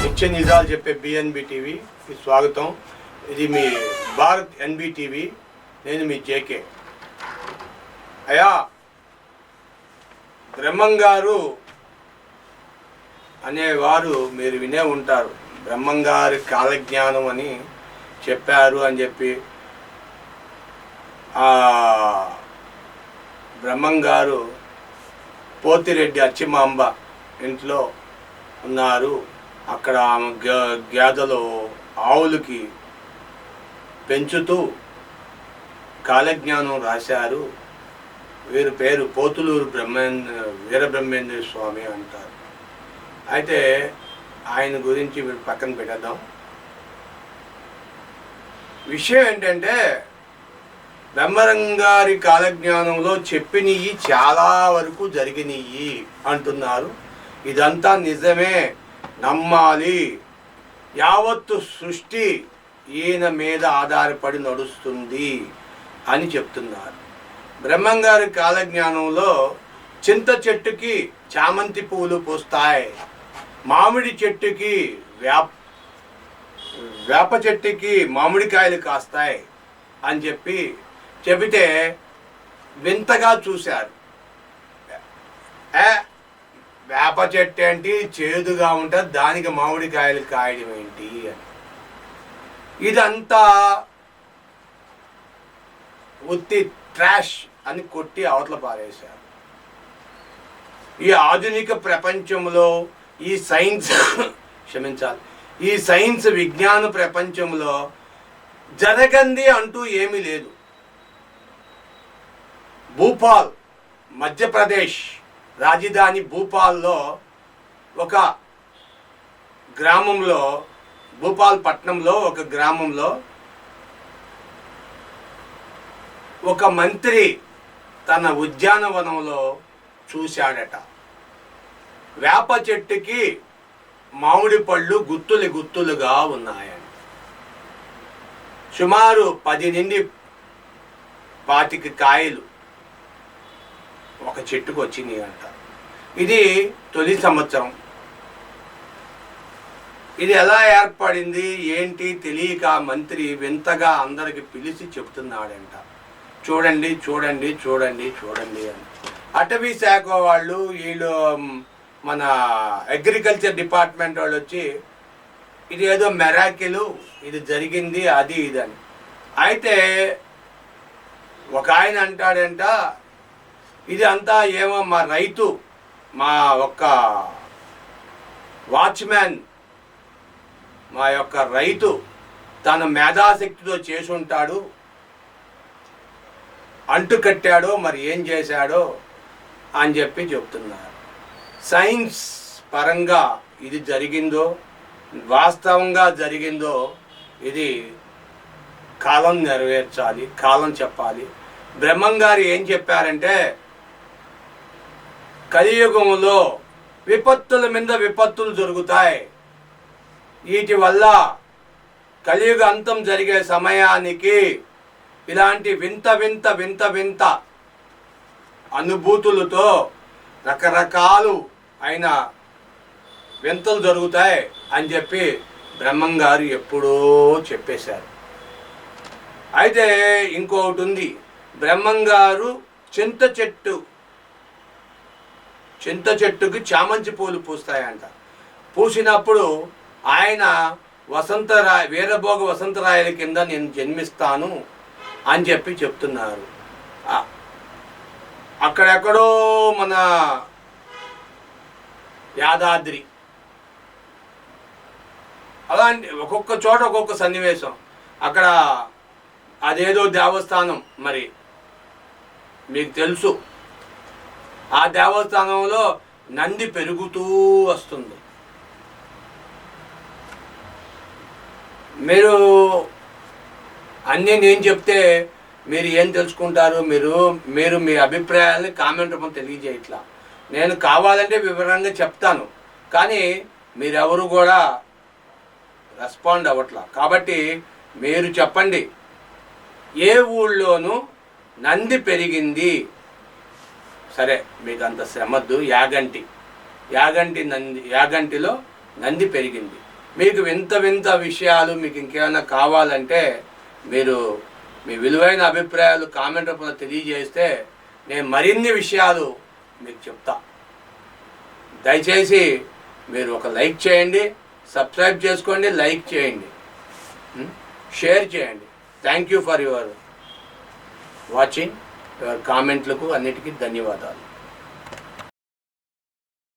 నిత్య నిజాలు చెప్పే బిఎన్బి మీ స్వాగతం. ఇది మీ భారత్ ఎన్బి టీవీ నేను మీ జేకే అయా బ్రహ్మం గారు అనేవారు మీరు వినే ఉంటారు. బ్రహ్మం గారి కాలజ్ఞానం అని చెప్పారు అని చెప్పి బ్రహ్మం గారు పోతిరెడ్డి అచ్చిమాంబ ఇంట్లో ఉన్నారు. అక్కడ ఆమె గేదెలు ఆవులకి పెంచుతూ కాలజ్ఞానం రాశారు. వీరి పేరు పోతులూరు బ్రహ్మేంద్ర వీరబ్రహ్మేంద్ర స్వామి అంటారు. అయితే ఆయన గురించి మీరు పక్కన పెట్టేద్దాం. విషయం ఏంటంటే బ్రహ్మరంగారి కాలజ్ఞానంలో చెప్పినవి చాలా వరకు జరిగినవి అంటున్నారు. ఇదంతా నిజమే. నమ్మాలి. యావత్తు సృష్టి ఈయన మీద ఆధారపడి నడుస్తుంది అని చెప్తున్నారు. బ్రహ్మంగారి కాలజ్ఞానంలో చింత చెట్టుకి చామంతి పువ్వులు పూస్తాయి. మామిడి చెట్టుకి వేప వేప చెట్టుకి మామిడికాయలు కాస్తాయి అని చెప్పి చెబితే వింతగా చూశారు. ఏ వేప చెట్టు ఏంటి? చేదుగా ఉంటుంది. దానికి మామిడికాయలు కాయడం ఏంటి అని. ఇదంతా ఉత్తి ట్రాష్ అని కొట్టి అవతల పారేశారు. ఈ ఆధునిక ప్రపంచంలో ఈ సైన్స్ క్షమించాలి. ఈ సైన్స్ విజ్ఞాన ప్రపంచంలో జరగంది అంటూ ఏమీ లేదు. భూపాల్ మధ్యప్రదేశ్ రాజధాని భూపాల్లో ఒక గ్రామంలో భూపాల్ పట్టణంలో ఒక గ్రామంలో ఒక మంత్రి తన ఉద్యానవనంలో చూశాడట. వేప చెట్టుకి మామిడి పళ్ళు గుత్తులు గుత్తులుగా ఉన్నాయని సుమారు పది నుండి పాతిక కాయలు ఒక చెట్టుకు వచ్చింది అంట. ఇది తొలి సంవత్సరం. ఇది ఎలా ఏర్పడింది? ఏంటి? తెలియక మంత్రి వింతగా అందరికి పిలిచి చెప్తున్నాడంట. చూడండి చూడండి చూడండి చూడండి అని. అటవీ శాఖ వాళ్ళు వీళ్ళు మన అగ్రికల్చర్ డిపార్ట్మెంట్ వాళ్ళు వచ్చి ఇది ఏదో మెరాకిలు ఇది జరిగింది అది ఇది అని. అయితే ఒక ఆయన అంటాడంట ఇది అంతా ఏమో మా రైతు మా ఒక్క వాచ్మ్యాన్ మా యొక్క రైతు తన మేధాశక్తితో చేసి ఉంటాడు అంటు కట్టాడో మరి ఏం చేశాడో అని చెప్పి చెప్తున్నారు. సైన్స్ పరంగా ఇది జరిగిందో వాస్తవంగా జరిగిందో ఇది కాలం నెరవేర్చాలి కాలం చెప్పాలి. బ్రహ్మం గారు ఏం చెప్పారంటే కలియుగంలో విపత్తుల మీద విపత్తులు జరుగుతాయి. వీటి వల్ల కలియుగ అంతం జరిగే సమయానికి ఇలాంటి వింత వింత వింత వింత అనుభూతులతో రకరకాలు అయిన వింతలు జరుగుతాయి అని చెప్పి బ్రహ్మం గారు ఎప్పుడో చెప్పేశారు. అయితే ఇంకొకటి ఉంది. బ్రహ్మం గారు చింత చెట్టు చింత చెట్టుకి చామంతి పూలు పూస్తాయంట. పూసినప్పుడు ఆయన వసంతరాయ వీరభోగ వసంతరాయల కింద నేను జన్మిస్తాను అని చెప్పి చెప్తున్నారు. అక్కడెక్కడో మన యాదాద్రి. అలాంటి ఒక్కొక్క చోట ఒక్కొక్క సన్నివేశం. అక్కడ అదేదో దేవస్థానం మరి. మీకు తెలుసు. ఆ దేవస్థానంలో నంది పెరుగుతూ వస్తుంది. మీరు అన్నీ నేను చెప్తే మీరు ఏం తెలుసుకుంటారు? మీరు మీరు మీ అభిప్రాయాలని కామెంట్ రూపం తెలియజేయట్లా నేను కావాలంటే వివరంగా చెప్తాను. కానీ మీరెవరు కూడా రెస్పాండ్ అవ్వట్లా. కాబట్టి మీరు చెప్పండి. ఏ ఊళ్ళోనూ నంది పెరిగింది. సరే మీకు అంత శ్రమద్దు. యాగంటి. యాగంటి నంది యాగంటిలో నంది పెరిగింది. మీకు వింత వింత విషయాలు మీకు ఇంకేమైనా కావాలంటే మీరు మీ విలువైన అభిప్రాయాలు కామెంట్ రూపంలో తెలియజేస్తే నేను మరిన్ని విషయాలు మీకు చెప్తా. దయచేసి మీరు ఒక లైక్ చేయండి సబ్స్క్రైబ్ చేసుకోండి లైక్ చేయండి. షేర్ చేయండి. Thank you for your watching. కామెంట్లకు అన్నిటికీ ధన్యవాదాలు.